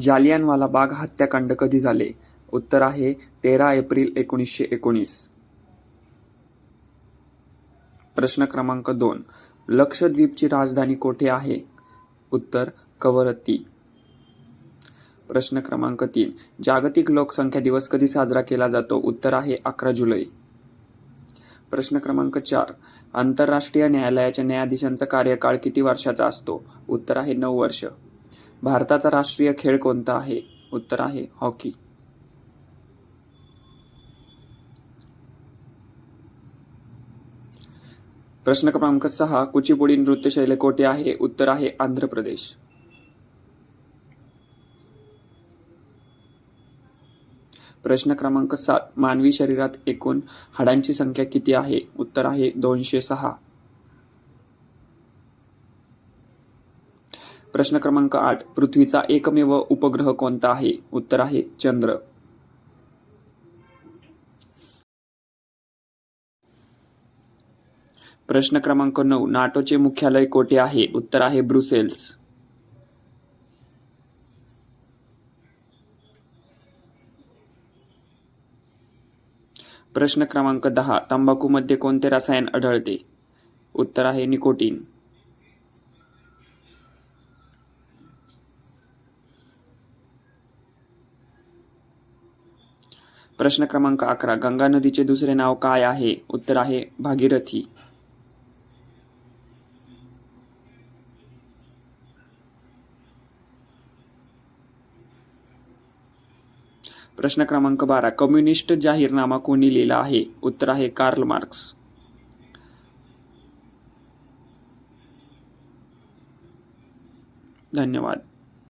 जालियनवाला बाग हत्याकांड कधी झाले? उत्तर आहे तेरा एप्रिल एकोणीसशे एकोणीस. प्रश्न क्रमांक दोन. लक्षद्वीपची राजधानी कोठे आहे? उत्तर कवरत्ती. प्रश्न क्रमांक तीन. जागतिक लोकसंख्या दिवस कधी साजरा केला जातो? उत्तर आहे अकरा जुलै. प्रश्न क्रमांक चार. आंतरराष्ट्रीय न्यायालयाच्या न्यायाधीशांचा कार्यकाळ किती वर्षाचा असतो? उत्तर आहे नऊ वर्ष. भारताचा राष्ट्रीय खेळ कोणता आहे? उत्तर आहे हॉकी. प्रश्न क्रमांक सहा कुचिपुडी नृत्यशैली कोठे आहे? उत्तर आहे आंध्र प्रदेश. प्रश्न क्रमांक सात मानवी शरीरात एकूण हाडांची संख्या किती आहे? उत्तर आहे दोनशे सहा. प्रश्न क्रमांक आठ पृथ्वीचा एकमेव उपग्रह कोणता आहे? उत्तर आहे चंद्र. प्रश्न क्रमांक नऊ नाटोचे मुख्यालय कोठे आहे? उत्तर आहे ब्रुसेल्स. प्रश्न क्रमांक दहा तंबाखूमध्ये कोणते रसायन आढळते? उत्तर आहे निकोटीन. प्रश्न क्रमांक अकरा. गंगा नदीचे दुसरे नाव काय आहे? उत्तर आहे भागीरथी. प्रश्न क्रमांक बारा. कम्युनिस्ट जाहीरनामा कोणी लिहिला आहे? उत्तर आहे कार्ल मार्क्स. धन्यवाद.